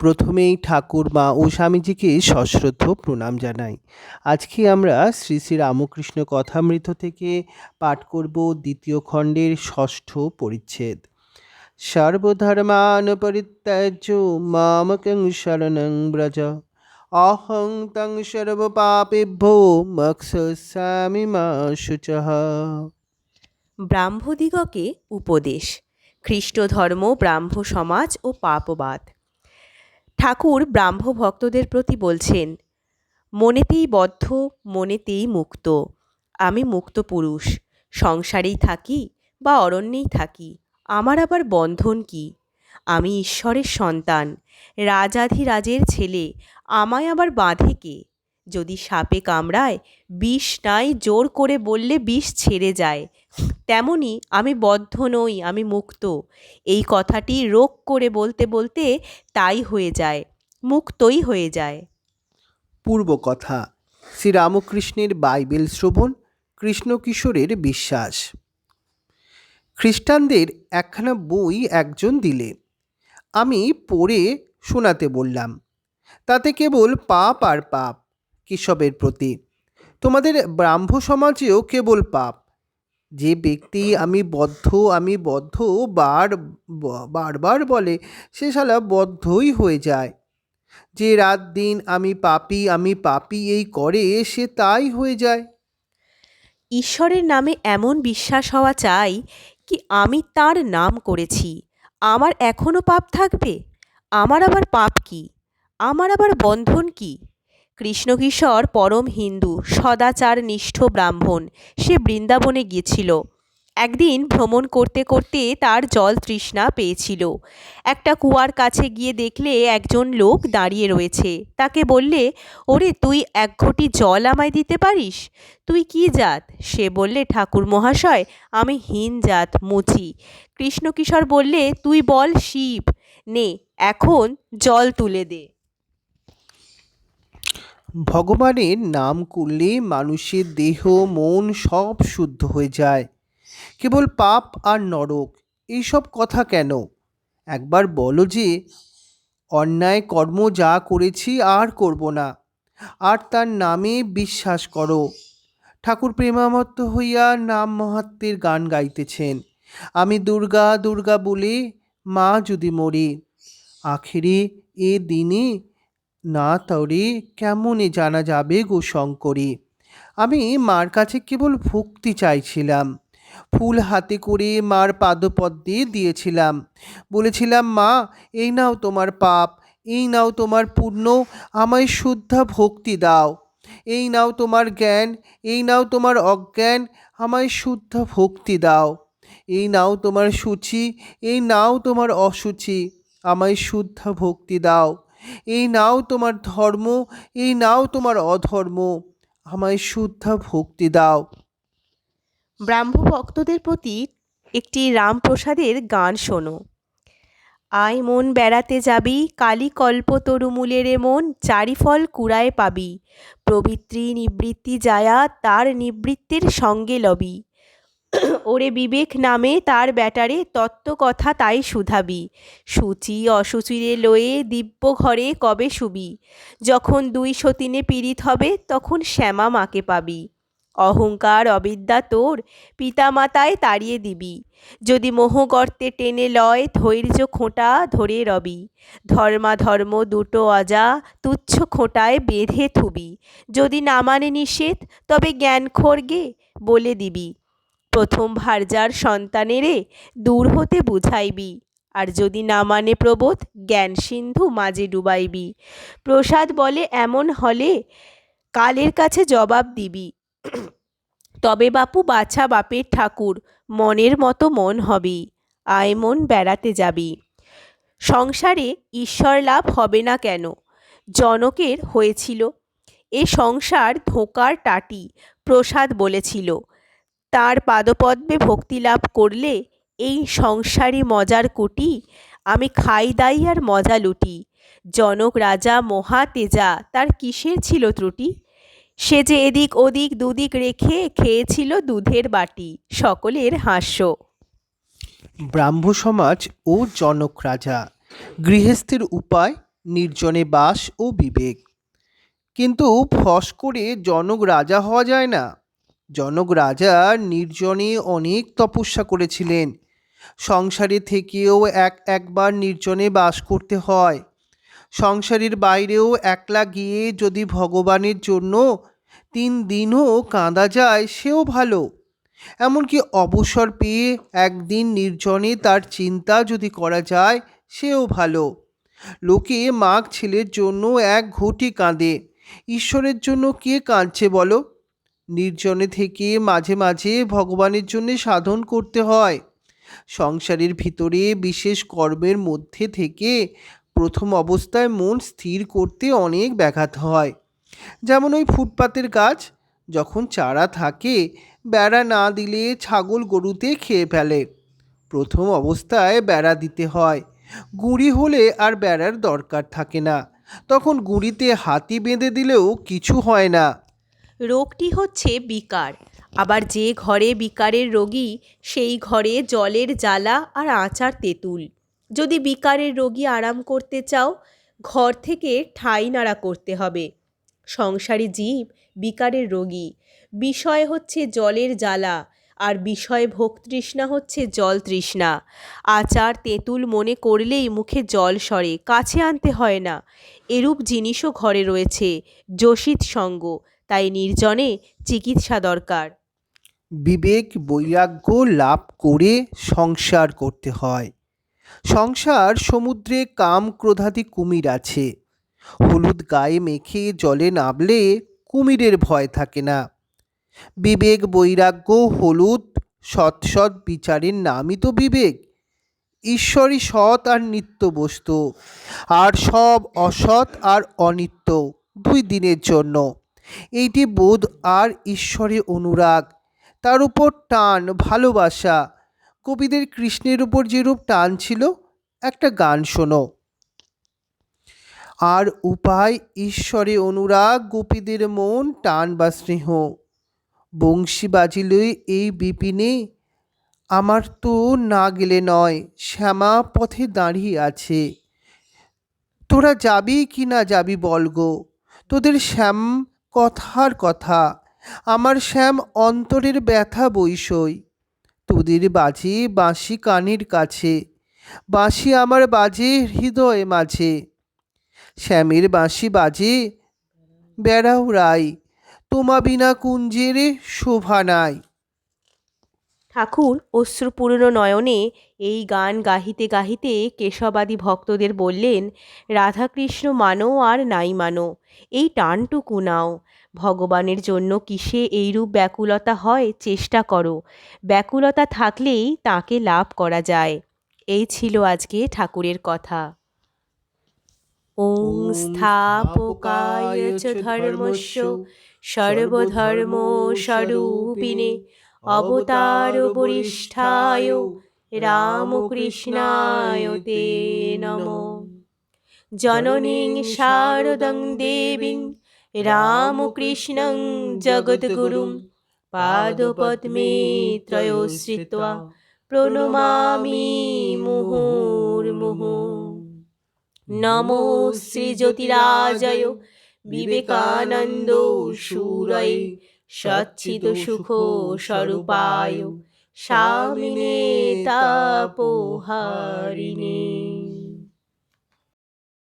প্রথমেই ঠাকুর মা ও স্বামীজিকে সশ্রদ্ধ প্রণাম জানাই। আজকে আমরা শ্রী শ্রী রামকৃষ্ণ কথামৃত থেকে পাঠ করব দ্বিতীয় খণ্ডের ষষ্ঠ পরিচ্ছেদ। সর্বধর্মান পরিত্যাজ্য মামকং শরণং ব্রজ। অহং তং সর্বপাপেভ্যো মক্ষসামি মা শুচঃ। ব্রাহ্মদিগকে উপদেশ, খ্রিস্টধর্ম ব্রাহ্ম সমাজ ও পাপবাদ। ঠাকুর ব্রাহ্ম ভক্তদের প্রতি বলছেন, মনেতেই বদ্ধ, মনেতেই মুক্ত। আমি মুক্ত পুরুষ। সংসারেই থাকি বা অরণ্যেই থাকি। আমার আবার বন্ধন কি? আমি ঈশ্বরের সন্তান। রাজাধিরাজের ছেলে। আমায় আবার বাঁধে কে? যদি সাপে কামড়ায়, বিষ নাই জোর করে বললে বিষ ছেড়ে যায়। তেমনি আমি বদ্ধ নই, আমি মুক্ত। এই কথাটি রোগ করে বলতে বলতে তাই হয়ে যায়, মুক্তই হয়ে যায়। পূর্ব কথা, শ্রীরামকৃষ্ণের বাইবেল শ্রবণ কৃষ্ণ কিশোরের বিশ্বাস। খ্রিস্টানদের একখানা বই একজন দিলে। আমি পড়ে শোনাতে বললাম, তাতে কেবল পাপ আর পাপ। কেশবের প্রতি। তোমাদের ব্রাহ্ম সমাজেও কেবল পাপ। যে ব্যক্তি আমি বদ্ধ আমি বদ্ধ বার বারবার বলে, সে শালা বদ্ধই হয়ে যায়। যে রাত দিন আমি পাপি আমি পাপি এই করে, সে তাই হয়ে যায়। ঈশ্বরের নামে এমন বিশ্বাস হওয়া চাই কি আমি তার নাম করেছি। আমার এখনও পাপ থাকবে? আমার আবার পাপ কি? আমার আবার বন্ধন কি? কৃষ্ণকিশোর পরম হিন্দু, সদাচার নিষ্ঠ ব্রাহ্মণ। সে বৃন্দাবনে গিয়েছিল। একদিন ভ্রমণ করতে করতে তার জল তৃষ্ণা পেয়েছিল। একটা কুয়ার কাছে গিয়ে দেখলে একজন লোক দাঁড়িয়ে রয়েছে। তাকে বললে, ওরে, তুই এক ঘটি জল আমায় দিতে পারিস? তুই কি জাত? সে বললে, ঠাকুর মহাশয়, আমি হীন জাত, মুচি। কৃষ্ণকিশোর বললে, তুই বল শিব। নে, এখন জল তুলে দে। ভগবানের নাম করলে মানুষের দেহ, মন সব শুদ্ধ হয়ে যায়। কেবল পাপ আর নরক এইসব কথা কেন? একবার বলো যে, অন্যায় কর্ম যা করেছি আর করব না, আর তার নামে বিশ্বাস করো। ঠাকুর প্রেমামত্ত হইয়া নাম মহাত্মের গান গাইতেছেন। আমি দুর্গা দুর্গা বলে মা যদি মরে, আখেরে এ দিনে না তরে কেমনে জানা যাবে গো শঙ্করী? আমি মার কাছে কেবল ভক্তি চাইছিলাম। ফুল হাতে করে মার পাদপদ্মে দিয়েছিলাম। বলেছিলাম, মা, এই নাও তোমার পাপ, এই নাও তোমার পুণ্য, আমায় শুদ্ধা ভক্তি দাও। এই নাও তোমার জ্ঞান, এই নাও তোমার অজ্ঞান, আমায় শুদ্ধ ভক্তি দাও। এই নাও তোমার সূচি, এই নাও তোমার অসুচি, আমায় শুদ্ধ ভক্তি দাও। এই নাও তোমার ধর্ম, এই নাও তোমার অধর্ম, আমায় শুদ্ধা ভক্তি দাও। ব্রাহ্ম ভক্তদের প্রতি একটি রামপ্রসাদের গান শোনো। আয় মন বেড়াতে যাবি, কালী কল্প তরুমূলের মন, চারিফল কুড়ায় পাবি। প্রবৃত্তি নিবৃত্তি যায়া, তার নিবৃত্তির সঙ্গে লবি। ওরে বিবেক নামে তার ব্যাটারে তত্ত্ব কথা তাই শুধাবি। সূচি অসুচিরে লয়ে দিব্য ঘরে কবে শুবি? যখন দুই সতীনে পীড়িত হবে, তখন শ্যামা মাকে পাবি। অহংকার অবিদ্যা তোর, পিতামাতায় তাড়িয়ে দিবি। যদি মোহগর্তে টেনে লয়, ধৈর্য খোঁটা ধরে রবি। ধর্মাধর্ম দুটো অজা তুচ্ছ খোঁটায় বেঁধে থুবি। যদি না মানে নিষেধ, তবে জ্ঞান খোরগে বলে দিবি। প্রথম ভার্যার সন্তানেরে দূর হতে বুঝাইবি। আর যদি না মানে প্রবোধ, জ্ঞান সিন্ধু মাঝে ডুবাইবি। প্রসাদ বলে, এমন হলে কালের কাছে জবাব দিবি। তবে বাপু, বাছা বাপের ঠাকুর, মনের মতো মন হবি। আয় মন বেড়াতে যাবি। সংসারে ঈশ্বর লাভ হবে না কেন? জনকের হয়েছিল। এ সংসার ধোকার টাটি। প্রসাদ বলেছিল। তার পাদপদ্মে ভক্তি লাভ করলে এই সংসারী মজার কুটি, আমি খাই দাই আর মজা লুটি। জনক রাজা মহা তেজা তার কিসের ছিল ত্রুটি? সে যে এদিক ওদিক দুদিক রেখে খেয়েছিল দুধের বাটি, সকলের হাস্য। ব্রাহ্ম সমাজ ও জনক রাজা, গৃহস্থের উপায়, নির্জনে বাস ও বিবেক। কিন্তু ফস করে জনক রাজা হওয়া যায় না। জনক রাজা নির্জনে অনেক তপস্যা করেছিলেন। সংসারে থেকেও এক একবার নির্জনে বাস করতে হয়। সংসারের বাইরেও একলা গিয়ে যদি ভগবানের জন্য তিন দিনও কাঁদা যায়, সেও ভালো। এমনকি অবসর পেয়ে একদিন নির্জনে তার চিন্তা যদি করা যায়, সেও ভালো। লোকে মাঘ ছেলের জন্য এক ঘটি কাঁদে। ঈশ্বরের জন্য কে কাঁদছে বলো? নির্জনে থেকে মাঝে মাঝে ভগবানের জন্য সাধন করতে হয়। সংসারের ভিতরে বিশেষ কর্মের মধ্যে থেকে প্রথম অবস্থায় মন স্থির করতে অনেক ব্যাঘাত হয়। যেমন ওই ফুটপাতের গাছ, যখন চারা থাকে, বেড়া না দিলে ছাগল গরুতে খেয়ে ফেলে। প্রথম অবস্থায় বেড়া দিতে হয়। গুঁড়ি হলে আর বেড়ার দরকার থাকে না। তখন গুঁড়িতে হাতি বেঁধে দিলেও কিছু হয় না। রোগটি হচ্ছে বিকার। আবার যে ঘরে বিকারের রোগী, সেই ঘরে জলের জ্বালা আর আচার তেঁতুল। যদি বিকারের রোগী আরাম করতে চাও, ঘর থেকে ঠাই নাড়া করতে হবে। সংসারী জীব বিকারের রোগী। বিষয় হচ্ছে জলের জ্বালা, আর বিষয় ভোগ তৃষ্ণা হচ্ছে জল তৃষ্ণা। আচার তেঁতুল মনে করলেই মুখে জল সরে, কাছে আনতে হয় না। এরূপ জিনিসও ঘরে রয়েছে যোষিত সঙ্গ। তাই নির্জনে চিকিৎসা দরকার। বিবেক বৈরাগ্য লাভ করে সংসার করতে হয়। সংসার সমুদ্রে কাম ক্রোধাদি কুমির আছে। হলুদ গায়ে মেখে জলে নামলে কুমিরের ভয় থাকে না। বিবেক বৈরাগ্য হলুদ সৎ সৎ বিচারের নামই তো বিবেক। ঈশ্বরই সৎ আর নিত্য বস্তু। আর সব অসৎ আর অনিত্য দুই দিনের জন্য। এইটি বোধ আর ঈশ্বরে অনুরাগ। তার উপর টান, ভালোবাসা। কবিদের কৃষ্ণের উপর যেরূপ টান ছিল, একটা গান শোনো। আর উপায়, ঈশ্বরে অনুরাগ, গোপীদের মন, টান বা স্নেহ। বংশী বাজিলে এই বিপিনে, আমার তো না গেলে নয়, শ্যামা পথে দাঁড়িয়ে আছে। তোরা যাবি কি না যাবি বল গো, তোদের শ্যাম কথার কথা। আমার শ্যাম অন্তরের ব্যথা বৈষই তুদির বাজে, বাঁশি কানের কাছে। বাঁশি আমার বাজে, হৃদয় মাঝে। শ্যামের বাঁশি বাজে, বেড়াও রাই তোমা বিনা কুঞ্জের শোভা নাই। ঠাকুর অশ্রুপূর্ণ নয়নে এই গান গাহিতে গাহিতে কেশবাদী ভক্তদের বললেন, রাধাকৃষ্ণ মানো আর নাই মানো, এই টানটুকু নাও। ভগবানের জন্য কিসে এইরূপ ব্যাকুলতা হয় চেষ্টা করো। ব্যাকুলতা থাকলেই তাকে লাভ করা যায়। এই ছিল আজকে ঠাকুরের কথা। ওং স্থাপকায় ধর্মস্য, সর্বধর্ম স্বরূপিণে। অবতার বরিষ্ঠায় রামকৃষ্ণায় তে নম। জননীং শারদং দেবীং রামকৃষ্ণং জগদ্গুরুং পাদপদ্মে ত্রয়োশ্রিত্বা প্রণমামি মুহুর্মুহু। নমো শ্রীজ্যোতিরাজয় বিবেকানন্দ সুরয় সচ্ছিদ সুখ স্বরূপায় স্বামিনে তাপোহারিণে